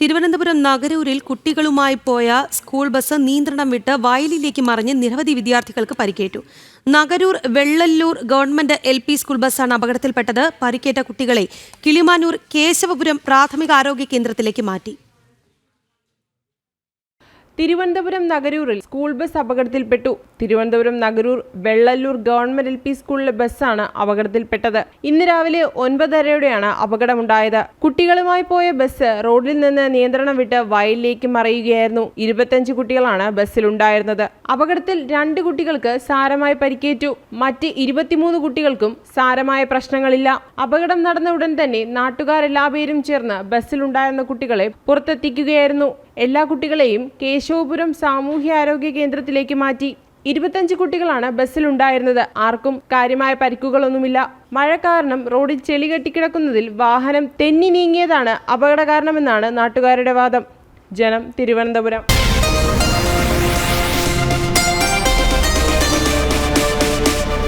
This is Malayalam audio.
തിരുവനന്തപുരം നഗരൂരിൽ കുട്ടികളുമായി പോയ സ്കൂൾ ബസ് നിയന്ത്രണം വിട്ട് വയലിലേക്ക് മറിഞ്ഞ് നിരവധി വിദ്യാർത്ഥികൾക്ക് പരിക്കേറ്റു. Nagaroor Vellalloor government L P school ബസ്സാണ് അപകടത്തിൽപ്പെട്ടത്. പരിക്കേറ്റ കുട്ടികളെ കിളിമാനൂർ കേശവപുരം പ്രാഥമിക ആരോഗ്യ കേന്ദ്രത്തിലേക്ക് മാറ്റി. തിരുവനന്തപുരം നഗരൂരിൽ school bus അപകടത്തിൽപ്പെട്ടു. Thiruvananthapuram Nagaroor Vellalloor government L P സ്കൂളിലെ ബസ്സാണ് അപകടത്തിൽപ്പെട്ടത്. ഇന്ന് രാവിലെ ഒൻപതരയോടെയാണ് അപകടമുണ്ടായത്. കുട്ടികളുമായി പോയ ബസ് റോഡിൽ നിന്ന് നിയന്ത്രണം വിട്ട് വയലിലേക്ക് മറിയുകയായിരുന്നു. ഇരുപത്തഞ്ച് കുട്ടികളാണ് ബസ്സിലുണ്ടായിരുന്നത്. അപകടത്തിൽ രണ്ട് കുട്ടികൾക്ക് സാരമായി പരിക്കേറ്റു. മറ്റ് ഇരുപത്തിമൂന്ന് കുട്ടികൾക്കും സാരമായ പ്രശ്നങ്ങളില്ല. അപകടം നടന്ന ഉടൻ തന്നെ നാട്ടുകാരെല്ലാവരും ചേർന്ന് ബസ്സിലുണ്ടായിരുന്ന കുട്ടികളെ പുറത്തെത്തിക്കുകയായിരുന്നു. എല്ലാ കുട്ടികളെയും കേശവപുരം സാമൂഹ്യാരോഗ്യ കേന്ദ്രത്തിലേക്ക് മാറ്റി. ഇരുപത്തഞ്ച് കുട്ടികളാണ് ബസ്സിലുണ്ടായിരുന്നത് ആർക്കും കാര്യമായ പരിക്കുകളൊന്നുമില്ല. മഴ കാരണം റോഡിൽ ചെളി കെട്ടിക്കിടക്കുന്നതിൽ വാഹനം തെന്നി നീങ്ങിയതാണ് അപകട കാരണമെന്നാണ് നാട്ടുകാരുടെ വാദം. ജനം തിരുവനന്തപുരം.